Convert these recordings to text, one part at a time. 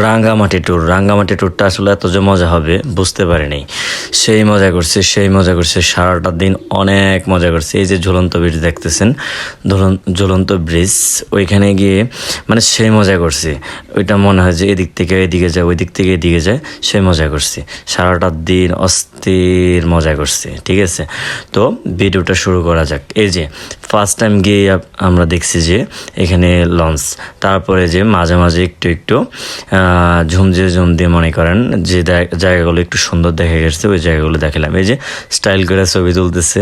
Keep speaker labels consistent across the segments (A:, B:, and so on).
A: Rangamati tour Rangamati ট্যুরটা আসলে এত যে মজা হবে, বুঝতে পারিনি। সেই মজা করছে, সেই মজা করছে। সারাটা দিন অনেক মজা করছে। এই যে ঝুলন্ত ব্রিজ দেখতেছেন ঝুলন- ঝুলন্ত ব্রিজ ওইখানে গিয়ে মানে সেই মজা করছে। ওইটা মনে হয় যে এদিক থেকে এদিকে যায় ওই দিক থেকে এদিকে যায়, সেই মজা করছে। সারাটা দিন অস্থির মজা করছে, ঠিক আছে? তো ভিডিওটা শুরু করা যাক। এই যে ফার্স্ট টাইম গিয়ে আমরা দেখছি যে এখানে লঞ্চ তারপরে যে মাঝে মাঝে একটু একটু আহ, ঝুম দিয়ে ঝুম দিয়ে মনে করেন যে জায়গাগুলো একটু সুন্দর দেখা গেছে ওই জায়গাগুলো দেখালাম। এই যে স্টাইল করে ছবি তুলতেছে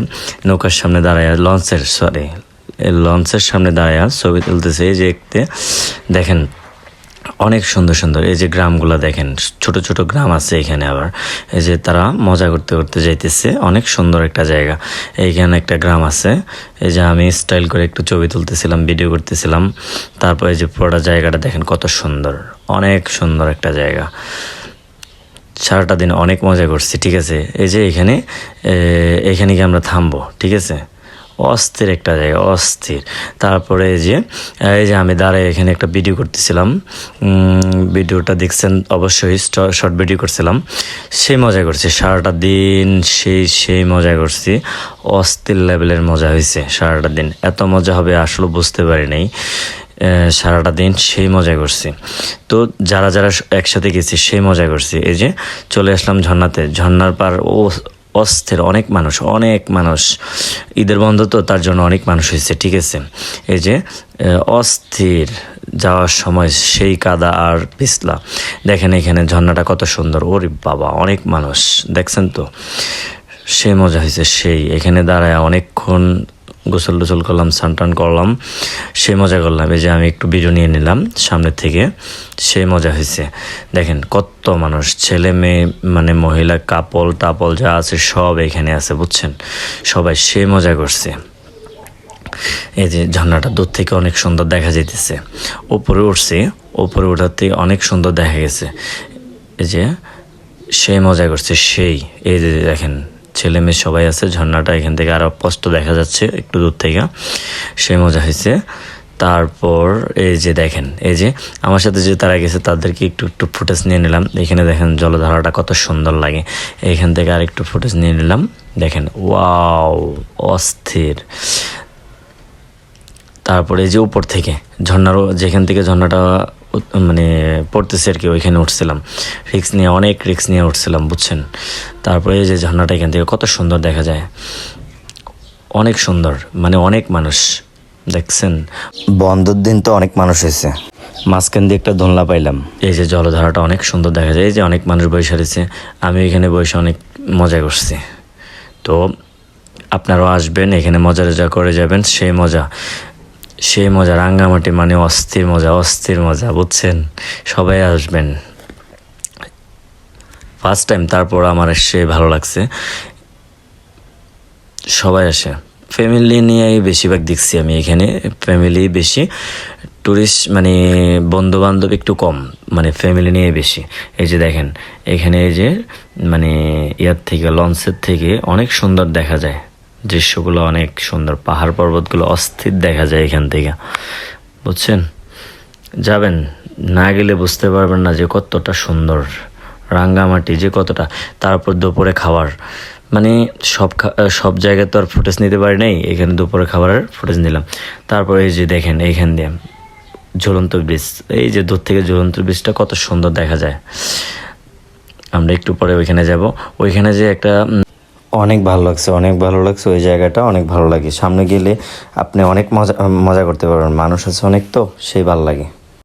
A: নৌকার সামনে দাঁড়ায় লঞ্চের সরি লঞ্চের সামনে দাঁড়ায় ছবি তুলতেছে। এই যে দেখতে দেখেন অনেক সুন্দর সুন্দর। এই যে গ্রামগুলো দেখেন, ছোট ছোট গ্রাম আছে এখানে আবার। এই যে তারা মজা করতে করতে যাইতেছে, অনেক সুন্দর একটা জায়গা। এইখানে একটা গ্রাম আছে, এই যে আমি স্টাইল করে একটু ছবি তুলতেছিলাম ভিডিও করতেছিলাম। তারপর এই যে পুরোটা জায়গাটা দেখেন কত সুন্দর, অনেক সুন্দর একটা জায়গা। সারাটা দিন অনেক মজা করছি, ঠিক আছে? এই যে এখানে এখানে গিয়ে আমরা থামবো, ঠিক আছে? অস্থির একটা জায়গা, অস্থির। তারপরে এই যে এই যে আমি দাঁড়ায় এখানে একটা ভিডিও করতেছিলাম। ভিডিওটা দেখছেন অবশ্যই শর্ট ভিডিও করছিলাম। সেই মজা করছি, সারাটা দিন সেই সেই মজা করছি। অস্থির লেভেলের মজা হয়েছে সারাটা দিন। এত মজা হবে আসলে বুঝতে পারি নাই। সারাটা দিন সেই মজা করছি। তো যারা যারা একসাথে গেছি সেই মজা করছি। এই যে চলে আসলাম ঝর্ণাতে। ঝর্ণার পার ও অস্থির, অনেক মানুষ অনেক মানুষ। ঈদের বন্ধ তো, তার জন্য অনেক মানুষ হয়েছে, ঠিক আছে? এই যে অস্থির যাওয়ার সময় সেই কাদা আর পিসলা দেখেন এখানে ঝর্ণাটা কত সুন্দর, ওরে বাবা, অনেক মানুষ। দেখছেন তো? সে মজা হয়েছে, সেই। এখানে দাঁড়ায় অনেকক্ষণ গোসল টোসল করলাম স্নান টান করলাম। সে মজা করলাম, এই যে আমি একটু ভিডিও নিয়ে নিলাম সামনের থেকে। সেই মজা হয়েছে। দেখেন কত মানুষ, ছেলে মেয়ে মানে মহিলা, কাপল, টাপল যা আছে সব এখানে আছে, বুঝছেন? সবাই সে মজা করছে। এই যে ঝর্ণাটা দূর থেকে অনেক সুন্দর দেখা যাইতেছে। উপরে উঠছে ওপরে ওঠার থেকে অনেক সুন্দর দেখা গেছে। এই যে সেই মজা করছে, সেই। এই যে দেখেন ছেলে মেয়ে সবাই আছে, ঝর্ণাটা এখান থেকে আরও স্পষ্ট দেখা যাচ্ছে, একটু দূর থেকে। সে মজা হয়েছে। তারপর এই যে দেখেন, এই যে আমার সাথে যে তারা গেছে, তাদেরকে একটু একটু ফুটেজ নিয়ে নিলাম। এখানে দেখেন জলধারাটা কত সুন্দর লাগে। এখান থেকে আর একটু ফুটেজ নিয়ে নিলাম। দেখেন, ওয়াও, অস্থির। তারপরে এই যে উপর থেকে ঝর্ণারও যেখান থেকে ঝর্ণাটা মানে পড়তেছে আর কি ওইখানে উঠছিলাম। রিক্স নিয়ে অনেক রিক্স নিয়ে উঠছিলাম বুঝছেন? তারপরে এই যে ঝর্ণাটা এখান থেকে কত সুন্দর দেখা যায়। অনেক সুন্দর মানে অনেক মানুষ দেখছেন? বন্ধের দিন তো অনেক মানুষ হয়েছে। মাঝখান দিয়ে একটা দোলনা পাইলাম। এই যে জলধারাটা অনেক সুন্দর দেখা যায়। এই যে অনেক মানুষ বসে রয়েছে আমি এখানে বসে অনেক মজা করছি। তো আপনারাও আসবেন এখানে মজা টজা করে যাবেন সেই মজা। সেই মজা রাঙ্গামাটি মানে অস্থির মজা অস্থির মজা, বুঝছেন? সবাই আসবেন। ফার্স্ট টাইম তারপর আমার এসে ভালো লাগছে। সবাই আসে। ফ্যামিলি নিয়েই বেশিরভাগ দেখছি আমি এখানে। ফ্যামিলি বেশি। ট্যুরিস্ট মানে বন্ধু বান্ধব একটু কম। মানে ফ্যামিলি নিয়ে বেশি। এই যে দেখেন, এখানে এই যে মানে ইয়ার থেকে, লঞ্চের থেকে অনেক সুন্দর দেখা যায়। দৃশ্যগুলো অনেক সুন্দর। পাহাড় পর্বতগুলো অস্থির দেখা যায় এখান থেকে। বুঝছেন? যাবেন, না গেলে বুঝতে পারবেন না যে কতটা সুন্দর। রাঙ্গামাটি যে কতটা তারপর দুপুরে খাবার। মানে সব সব জায়গায় তো আর ফুটেজ নিতে পারি নাই, এখানে দুপুরে খাবারের ফুটেজ নিলাম। তারপরে এই যে দেখেন, এইখান দিয়ে ঝুলন্ত ব্রিজ এই যে দূর থেকে ঝুলন্ত ব্রিজটা কত সুন্দর দেখা যায়। আমরা একটু পরে ওইখানে যাব। ওইখানে যে একটা অনেক ভালো লাগছে, অনেক ভালো লাগছে, ওই জায়গাটা অনেক ভালো লাগে। সামনে গেলে আপনি অনেক মজা মজা করতে পারবেন, মানুষ আছে অনেক তো, সেই ভালো লাগে।